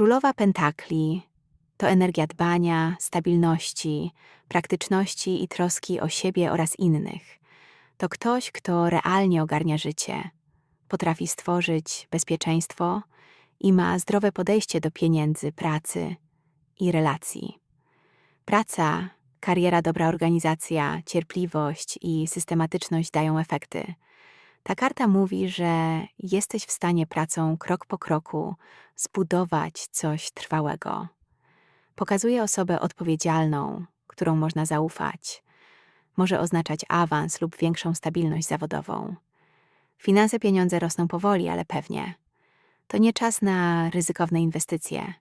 Królowa Pentakli to energia dbania, stabilności, praktyczności i troski o siebie oraz innych. To ktoś, kto realnie ogarnia życie, potrafi stworzyć bezpieczeństwo i ma zdrowe podejście do pieniędzy, pracy i relacji. Praca, kariera, dobra organizacja, cierpliwość i systematyczność dają efekty. Ta karta mówi, że jesteś w stanie pracą krok po kroku zbudować coś trwałego. Pokazuje osobę odpowiedzialną, którą można zaufać. Może oznaczać awans lub większą stabilność zawodową. Finanse pieniądze rosną powoli, ale pewnie. To nie czas na ryzykowne inwestycje.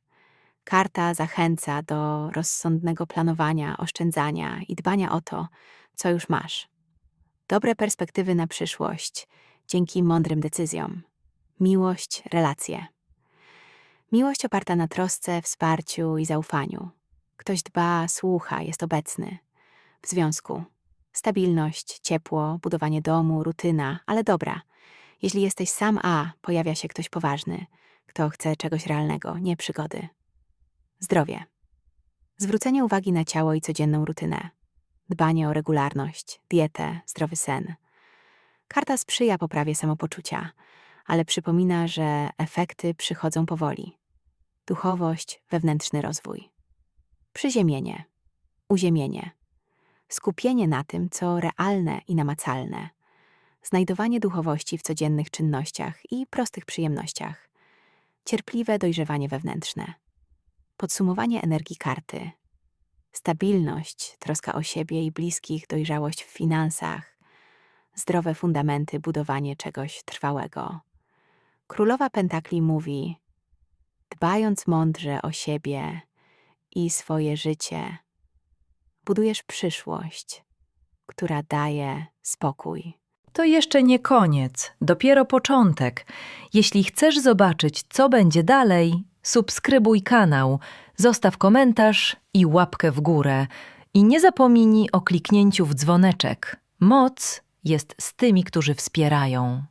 Karta zachęca do rozsądnego planowania, oszczędzania i dbania o to, co już masz. Dobre perspektywy na przyszłość dzięki mądrym decyzjom. Miłość, relacje. Miłość oparta na trosce, wsparciu i zaufaniu. Ktoś dba, słucha, jest obecny. W związku. Stabilność, ciepło, budowanie domu, rutyna, ale dobra. Jeśli jesteś sam A, pojawia się ktoś poważny, kto chce czegoś realnego, nie przygody. Zdrowie. Zwrócenie uwagi na ciało i codzienną rutynę. Dbanie o regularność, dietę, zdrowy sen. Karta sprzyja poprawie samopoczucia, ale przypomina, że efekty przychodzą powoli. Duchowość, wewnętrzny rozwój. Przyziemienie, uziemienie. Skupienie na tym, co realne i namacalne. Znajdowanie duchowości w codziennych czynnościach i prostych przyjemnościach. Cierpliwe dojrzewanie wewnętrzne. Podsumowanie energii karty. Stabilność, troska o siebie i bliskich, dojrzałość w finansach, zdrowe fundamenty, budowanie czegoś trwałego. Królowa Pentakli mówi: Dbając mądrze o siebie i swoje życie, budujesz przyszłość, która daje spokój. To jeszcze nie koniec, dopiero początek. Jeśli chcesz zobaczyć, co będzie dalej, subskrybuj kanał, zostaw komentarz i łapkę w górę. I nie zapomnij o kliknięciu w dzwoneczek. Moc jest z tymi, którzy wspierają.